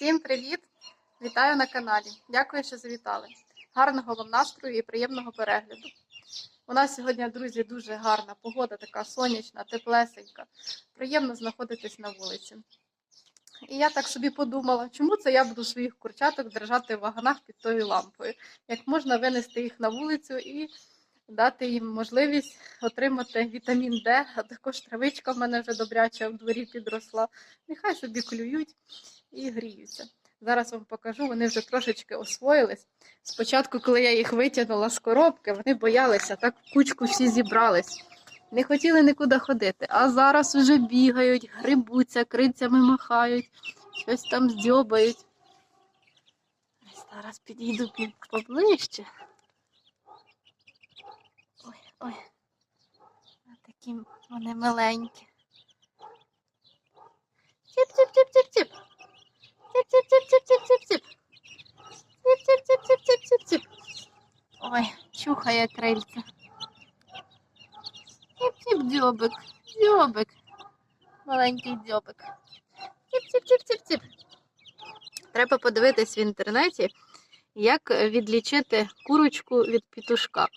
Всім привіт! Вітаю на каналі. Дякую, що завітали. Гарного вам настрою і приємного перегляду. У нас сьогодні, друзі, дуже гарна погода, така сонячна, теплесенька. Приємно знаходитись на вулиці. І я так собі подумала, чому це я буду своїх курчаток держати в ваганах під тою лампою, як можна винести їх на вулицю і дати їм можливість отримати вітамін Д, а також травичка в мене вже добряча в дворі підросла. Нехай собі клюють і гріються. Зараз вам покажу, вони вже трошечки освоїлись. Спочатку, коли я їх витягнула з коробки, вони боялися, так в кучку всі зібрались. Не хотіли нікуди ходити, а зараз вже бігають, грибуться, крицями махають, щось там здьобають. Зараз підійду поближче. Ой. Такі вони миленькі. Ціп-ціп-ціп-ціп-ціп. Ціп-ціп-ціп-ціп-ціп-ціп. Ціп-ціп-ціп-ціп-ціп-ціп. Ой, чухає крильця. Ціп-ціп дзьобик, дзьобик. Маленький дзьобик. Ціп-ціп-ціп-ціп-ціп. Треба подивитись в інтернеті, як відлічити курочку від пітушка.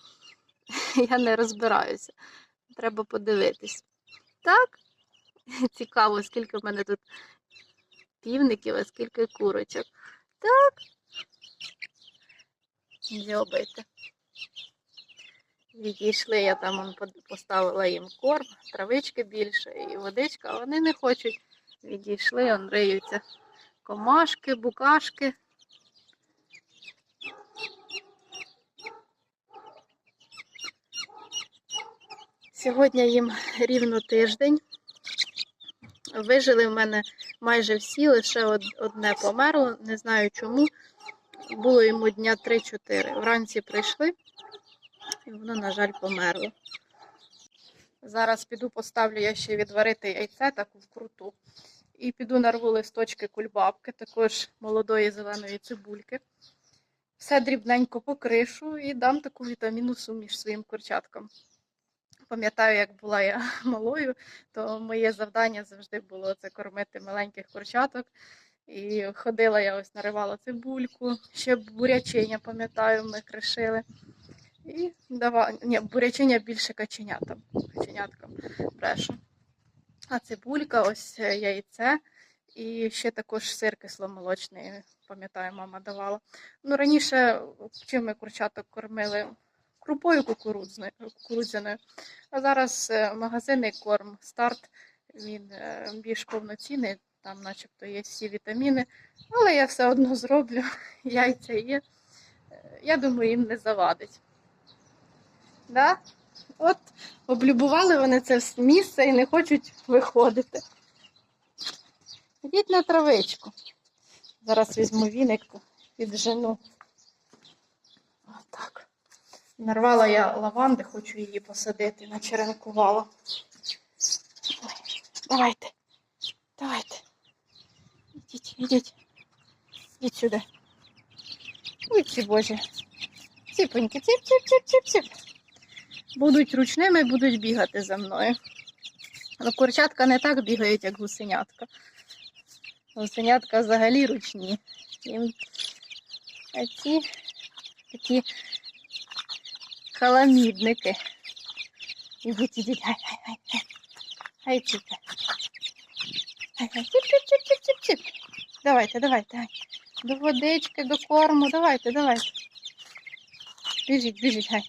Я не розбираюся. Треба подивитись. Так, цікаво, скільки в мене тут півників, а скільки курочок. Так. Дзьобайте. Відійшли, я там поставила їм корм, травички більше і водичка, а вони не хочуть. Відійшли, он риються. Комашки, букашки. Сьогодні їм рівно тиждень. Вижили в мене майже всі, лише одне померло, не знаю чому. Було йому дня 3-4. Вранці прийшли, і воно, на жаль, померло. Зараз піду поставлю я ще відварити яйце таку вкруту. І піду нарву листочки кульбабки, також молодої зеленої цибульки. Все дрібненько покришу і дам таку вітамінну суміш своїм курчаткам. Пам'ятаю, як була я малою, то моє завдання завжди було це кормити маленьких курчаток. І ходила я ось наривала цибульку, ще бурячиня, пам'ятаю, ми кришили. І давала, ні, бурячиня більше каченятам, каченяткам брешу. А цибулька, ось е, яйце і ще також сир кисломолочний, пам'ятаю, мама давала. Ну, раніше чим ми курчаток кормили крупою кукурудзяною, а зараз е, магазинний корм старт, він е, більш повноцінний, там начебто є всі вітаміни, але я все одно зроблю, яйця є. Е, Я думаю, їм не завадить. Да? От облюбували вони це місце і не хочуть виходити. Йдіть на травичку. Зараз візьму віник, піджену. Отак. Нарвала я лаванди, хочу її посадити, начеренкувала. Ой, давайте, давайте. Ідіть, ідіть. Ідіть сюди. Ой, ці божі. Ціпоньки, ціп, ціп, ціп, ціп, ціп. Будуть ручними, будуть бігати за мною. Ну, курчатка не так бігають, як гусенятка. Гусенятка взагалі ручні. А ці такі халамідники. Ідіть, ідіть, гай, гай, гай, гай. Гай, ціпе. Гай, гай, ціп, ціп, ціп, ціп, ціп, ціп. Давайте, давайте, гай. До водички, до корму, давайте, давайте. Біжіть, біжіть, гай.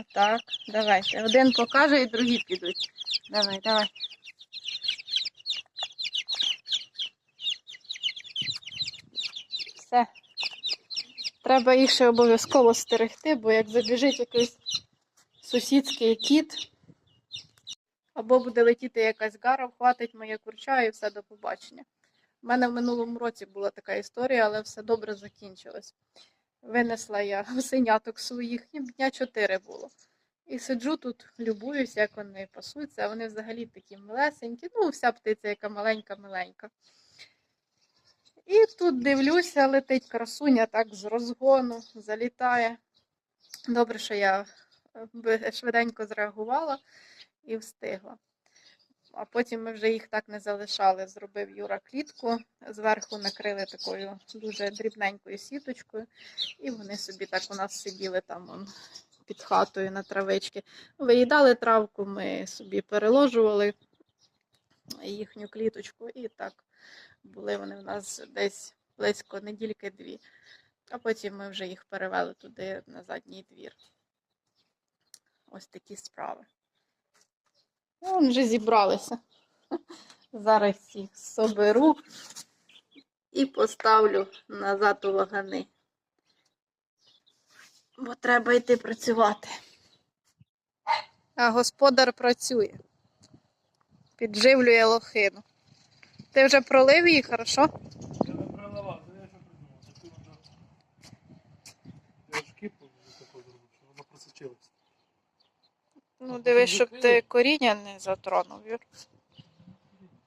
Отак, давайте. Один покаже і другі підуть. Давай, давай. Все. Треба їх ще обов'язково стерегти, бо як забіжить якийсь сусідський кіт, або буде летіти якась гара, вхватить моє курча і все до побачення. У мене в минулому році була така історія, але все добре закінчилось. Винесла я гусеняток своїх, їм дня чотири було. І сиджу тут, любуюся, як вони пасуться, вони взагалі такі милесенькі, ну, вся птиця, яка маленька-маленька. І тут дивлюся, летить красуня так з розгону, залітає. Добре, що я е, швиденько зреагувала і встигла. а потім ми вже їх так не залишали. Зробив Юра клітку, зверху накрили такою дуже дрібненькою сіточкою, і вони собі так у нас сиділи там он, під хатою на травички. Виїдали травку, ми собі переложували їхню кліточку, і так були вони в нас десь близько недільки-дві. А потім ми вже їх перевели туди на задній двір. Ось такі справи. Ну, Вони вже зібралися. Зараз їх соберу і поставлю назад у вагани. Бо треба йти працювати. А господар працює. Підживлює лохину. Ти вже пролив її, хорошо? Я не проливав, я що придумав. Таку воно. Я ж кипу таку зробив, що вона просочилась. Ну, дивись, щоб ти коріння не затронув, Юр.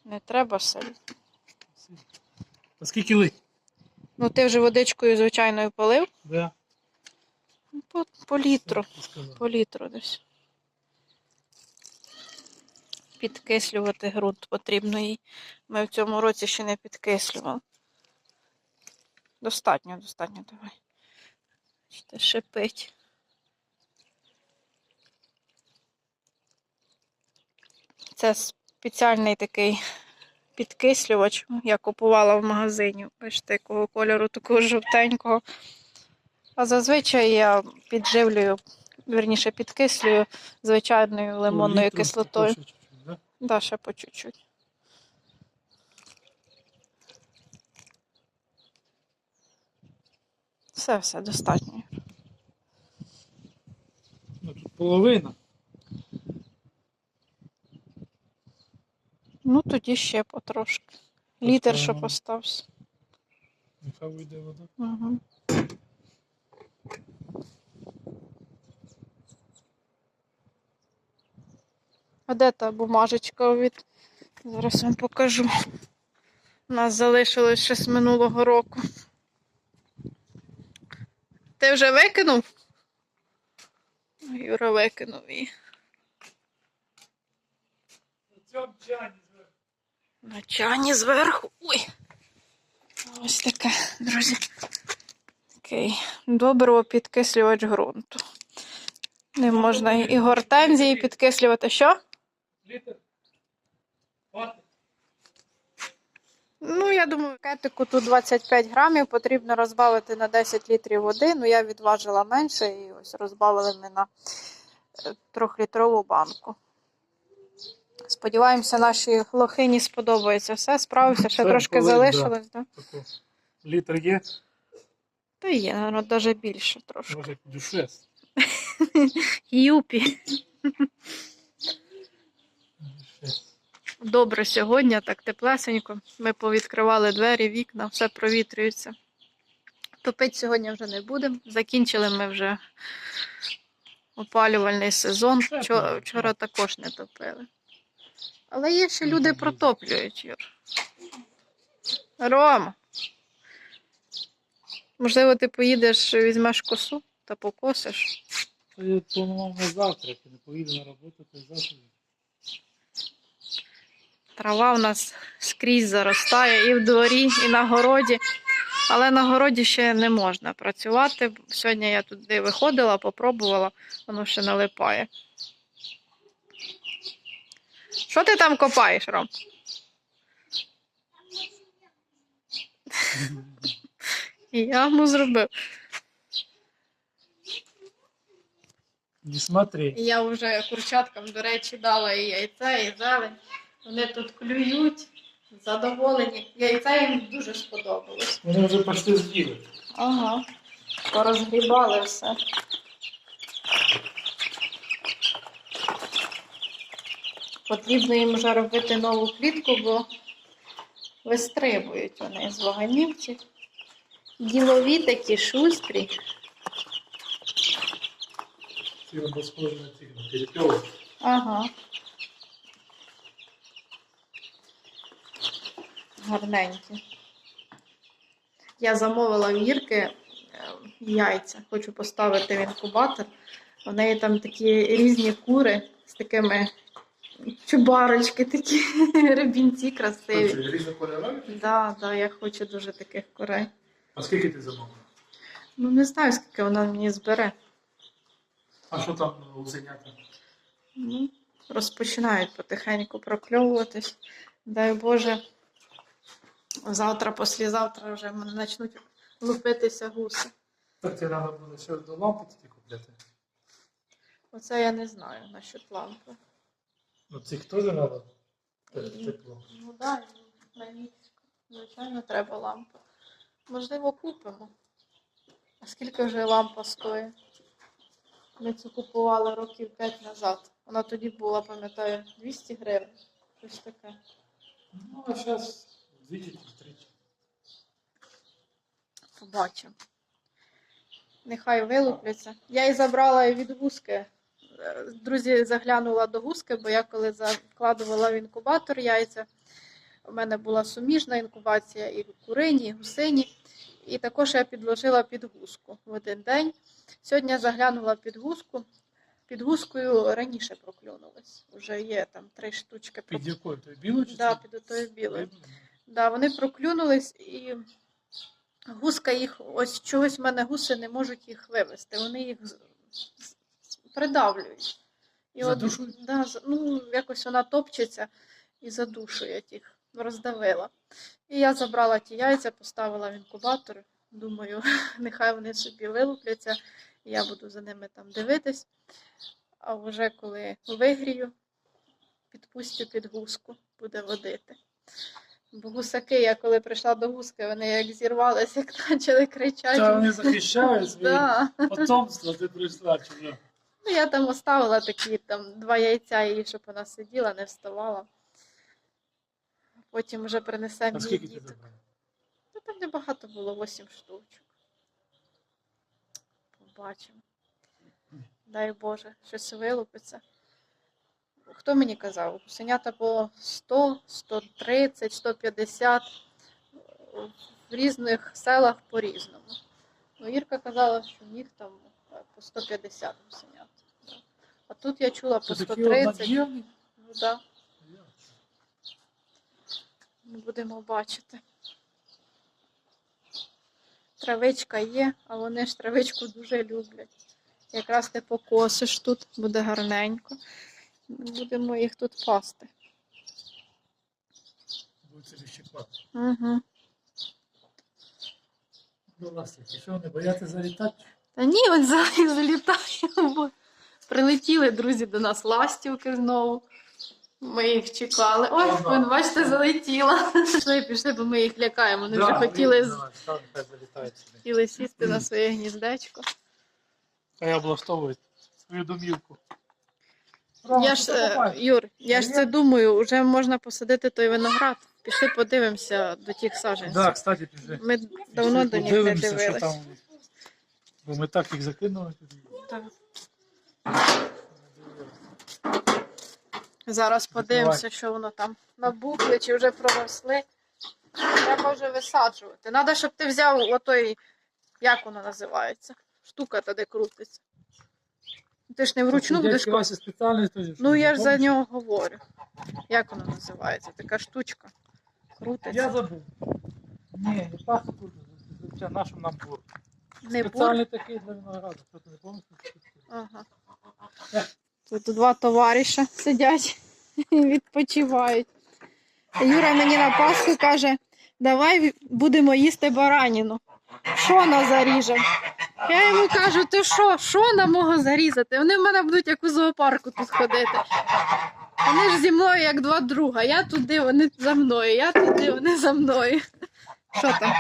Не треба сильно. А скільки лить? Ну, ти вже водичкою звичайною полив? Да. Ну, По, по літру. По літру десь. Підкислювати ґрунт потрібно їй. Ми в цьому році ще не підкислювали. Достатньо, достатньо давай. Ще шипить. Це спеціальний такий підкислювач. Я купувала в магазині. Бачите, якого кольору такого жовтенького. А зазвичай я підживлюю, верніше підкислюю звичайною лимонною кислотою. Да? Ще по чуть-чуть. Все, все, достатньо. Ну тут половина. Ну, тоді ще потрошки. Літр, щоб Поставимо. остався. Нехай вийде вода. Угу. А де та бумажечка від? Зараз вам покажу. У нас залишилось ще з минулого року. Ти вже викинув? Юра викинув її. На чані зверху. Ой. Ось таке, друзі. Такий добриво підкислювач ґрунту. Не можна і гортензії підкислювати. Що? Літр. Хватить. Ну, я думаю, кетику тут 25 грамів потрібно розбавити на 10 літрів води. Ну, я відважила менше і ось розбавили ми на е, трьохлітрову банку. Сподіваємося, нашій лохині сподобається все. Справився, ще Все трошки да. залишилось, да? Таку. Літр є, Та є, навіть більше трошки. може дюшес. Юпі. Дюшес. Добре сьогодні, так теплесенько. Ми повідкривали двері, вікна, все провітрюється. Топити сьогодні вже не будемо. Закінчили ми вже опалювальний сезон. Вчора, вчора також не топили. Але є ще люди протоплюють, Юр. Рома. Можливо, ти поїдеш, візьмеш косу та покосиш. Я планував на завтра, не поїду на роботу, то завтра. Трава в нас скрізь заростає і в дворі, і на городі. Але на городі ще не можна працювати. Сьогодні я туди виходила, попробувала, воно ще налипає. Що ти там копаєш, Ром? Яму зробив. Не смотри. Я вже курчаткам, до речі, дала і яйце, і зелень. Вони тут клюють, задоволені. Яйце їм дуже сподобалось. Вони вже почти з'їли. Ага. Порозгрібали все. Потрібно їм вже робити нову клітку, бо вистрибують вони з ваганівців. Ділові такі шустрі. Ці вони схожі на цих на перепілок. Ага. Гарненькі. Я замовила в Ірки е, яйця. Хочу поставити в інкубатор. У неї там такі різні кури з такими Чубарочки такі, рибінці красиві. Різнокольорові? Да, да, я хочу дуже таких курей. А скільки ти замовила? Ну не знаю, скільки вона мені збере. А що там гусенята? Ну, розпочинають потихеньку прокльовуватись. Дай Боже, завтра, післязавтра вже в мене почнуть лупитися гуси. Так це треба буде ще до лампи тоді купляти. Оце я не знаю насчет лампи. Ну цих теж треба. Тепло. Ну так, на ніч, звичайно, треба лампа. Можливо, купимо. А скільки вже лампа стоїть? Ми цю купували років 5 назад. Вона тоді була, пам'ятаю, 200 гривень. Щось таке. Ну, а зараз двічі чи. Побачимо. Нехай вилупляться. Я і забрала від гуски. Е, Друзі, заглянула до гуски, бо я коли закладувала в інкубатор яйця, у мене була суміжна інкубація і курині, і гусині. І також я підложила під гуску в один день. Сьогодні я заглянула під гуску. Під гускою раніше проклюнулись. Уже є там три штучки. Під якою? Тою білою чи Да, під отою білою. Да, вони проклюнулись і гуска їх, ось чогось в мене гуси не можуть їх вивести. Вони їх придавлюють. І от, Задушують? да, ну, якось вона топчеться і задушує їх, роздавила. І я забрала ті яйця, поставила в інкубатор. Думаю, нехай вони собі вилупляться, я буду за ними там дивитись. А вже коли вигрію, підпустю під гуску, буде водити. Бо гусаки, я коли прийшла до гуски, вони як зірвалися, як почали кричати. Та вони захищають своє Да. потомство, ти прийшла чи вже. Ну, я там оставила такі там два яйця їй, щоб вона сиділа, не вставала. Потім вже принесемо А їй скільки ти діток. забрала? Ну там небагато було, 8 штучок. Побачимо. Дай Боже, щось вилупиться. Хто мені казав? Гусенята по 100, 130, 150 в різних селах по-різному. Ну, Ірка казала, що в них там е, по 150 гусенят. А тут я чула по 130. однодневні? Ну, да. Будемо бачити. Травичка є, а вони ж травичку дуже люблять. Якраз ти покосиш тут, буде гарненько. Будемо їх тут пасти. Будуть собі щипати. Угу. Ну, ластівки, що вони бояться залітати? Та ні, от зараз залітаємо. Прилетіли друзі до нас ластівки знову. Ми їх чекали. Ой, Ага. вон, бачите, залетіла. Пішли, пішли, бо ми їх лякаємо. Вони вже хотіли, залітають сюди. хотіли сісти на своє гніздечко. Хай облаштовують свою домівку. Я ж, е, Юр, я ж це думаю, вже можна посадити той виноград. Пішли подивимося до тих саджанців. Так, кстати, пішли. Ми давно до них не Подивимося, що дивились. там у них. Бо ми так їх закинули. тоді. Так. Зараз подивимося, що воно там набухли чи вже проросли. Треба вже висаджувати. Треба, щоб ти взяв отой, як воно називається? Штука та де крутиться. Ти ж не вручну будеш. Вася спеціальний теж. що Ну я ж за нього говорю. Як воно називається? Така штучка. Крутиться. Я забув. Ні, не пахне тут. Нашим нам бур. Не бур. Спеціальний такий для винограду. Що ти не пам'ятаєш? Ага. Тут два товариша сидять і відпочивають. Юра мені на Пасху каже, давай будемо їсти бараніну. Що на заріжем? Я йому кажу, ти що, що на мого зарізати? Вони в мене будуть як у зоопарку тут ходити. Вони ж зі мною як два друга. Я туди, вони за мною, я туди, вони за мною. Що там?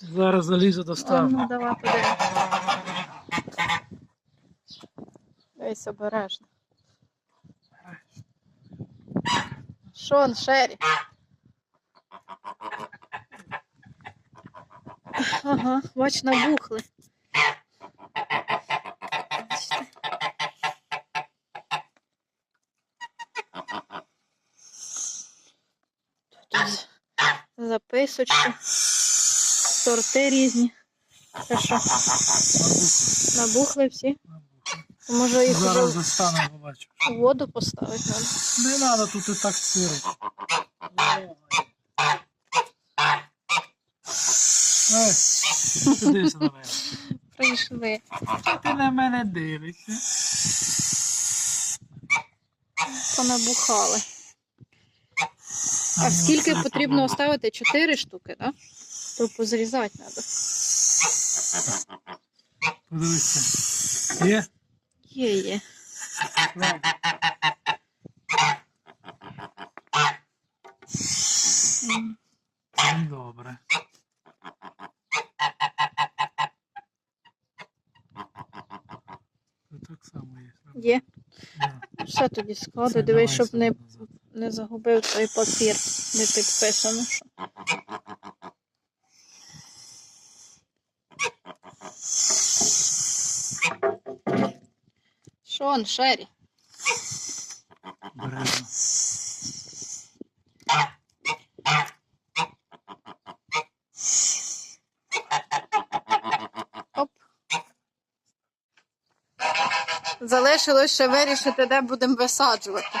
Зараз залізу достану. ну давай подивимось. Дивись обережно. Шон, Шері. Ага, бач, набухли. Бачите? Тут записочки, сорти різні. Це що? Набухли всі? Може їх Зараз вже застану, побачу. в воду поставити треба. Не треба тут і так сирить. Ой, ти дивишся на мене. Прийшли. Що ти на мене дивишся? Понабухали. А Ну, скільки потрібно оставити? Чотири штуки, так? То позрізати треба. Подивися. Є? Є, є. Ну, Добре. Це так само є. Все тоді складу. Дивись, щоб не, не загубив той папір. Не підписано. Що. Шон, Шері. Обережно. Залишилось ще вирішити, де будемо висаджувати.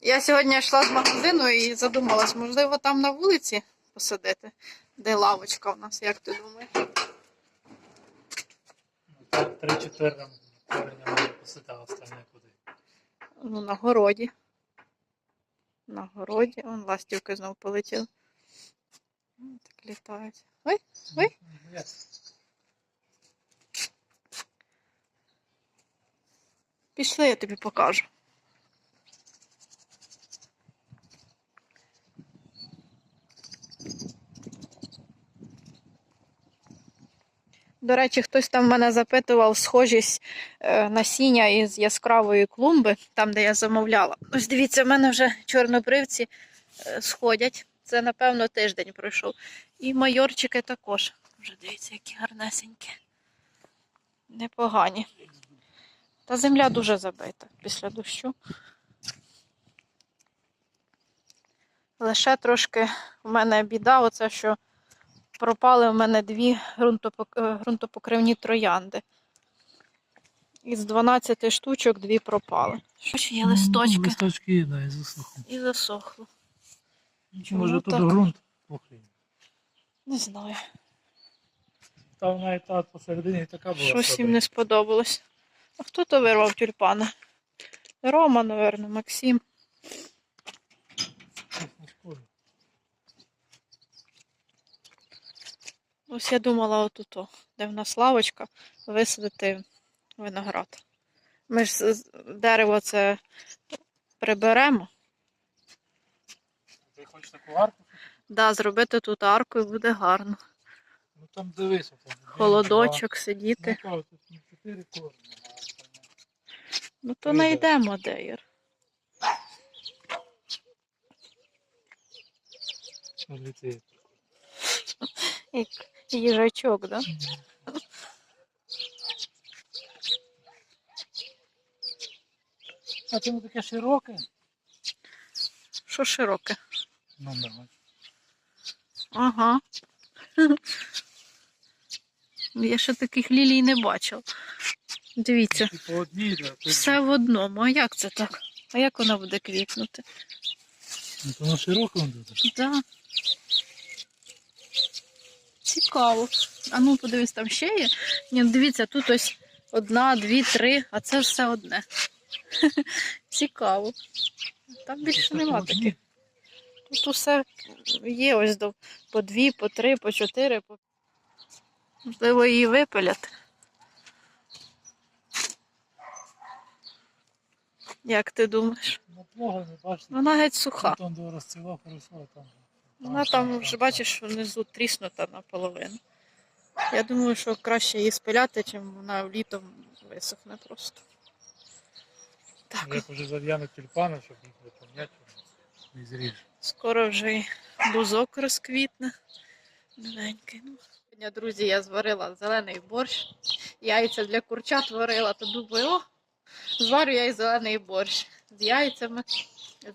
Я сьогодні йшла з магазину і задумалась, можливо, там на вулиці посадити, де лавочка у нас, як ти думаєш? Три-чотири корення може посити, а остальне куди. Ну, на городі. На городі. Вон ластівки знов полетіли. Так літають. Ой, Ой. Є. пішли, я тобі покажу. До речі, хтось там мене запитував схожість е, насіння із яскравої клумби, там, де я замовляла. Ось дивіться, в мене вже чорнобривці е, сходять. Це, напевно, тиждень пройшов. І майорчики також. Вже дивіться, які гарнесенькі. Непогані. Та земля дуже забита після дощу. Лише трошки в мене біда, оце що пропали в мене дві е, ґрунтопокривні троянди. Із 12 штучок дві пропали. Що є Ну, листочки Листочки є, да, і засохло. і засохло. Чому Може тут так? ґрунт похрій. Не знаю. Там навіть та посередині така була. Щось їм не сподобалось. А хто то вирвав тюльпани? Рома, напевно, Максим. Ось я думала отут, де в нас лавочка, висадити виноград. Ми ж дерево це приберемо. Ти хочеш таку арку? Да, зробити тут арку і буде гарно. Ну там дивися. Там Холодочок, сидіти. Ну, кажу, тут не чотири корні, а остальне. Ну то знайдемо де, Ір. Як їжачок, да? А це не таке широке? Що широке? Ну, давай. Ага. Я ще таких лілій не бачив. Дивіться, все в одному. А як це так? А як вона буде квітнути? Ну, воно широке воно тут. Да. Цікаво. А ну подивись, там ще є. Ні, ну, дивіться, тут ось одна, дві, три, а це все одне. Цікаво. Там більше нема таких. Тут усе є ось до по дві, по три, по чотири. По... Можливо, її випиляти. Як ти думаєш? Ну. Вона геть суха. Вона там вже бачиш внизу тріснута наполовину. Я думаю, що краще її спиляти, чим вона літом висохне просто. Так, Як вже зав'януть тюльпани, щоб їх не пом'яти, не зріж. скоро вже й бузок розквітне. Новенький. Ну. Сьогодні, друзі, я зварила зелений борщ. Яйця для курчат варила, то думаю, о, зварю я і зелений борщ з яйцями.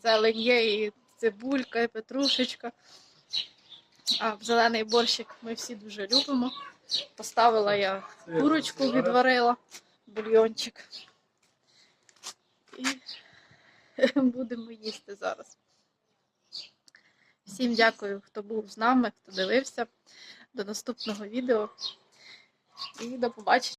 Зелень є і цибулька, і петрушечка. А зелений борщик ми всі дуже любимо. Поставила я курочку відварила, бульйончик. І будемо їсти зараз. Всім дякую, хто був з нами, хто дивився. До наступного відео. І до побачення.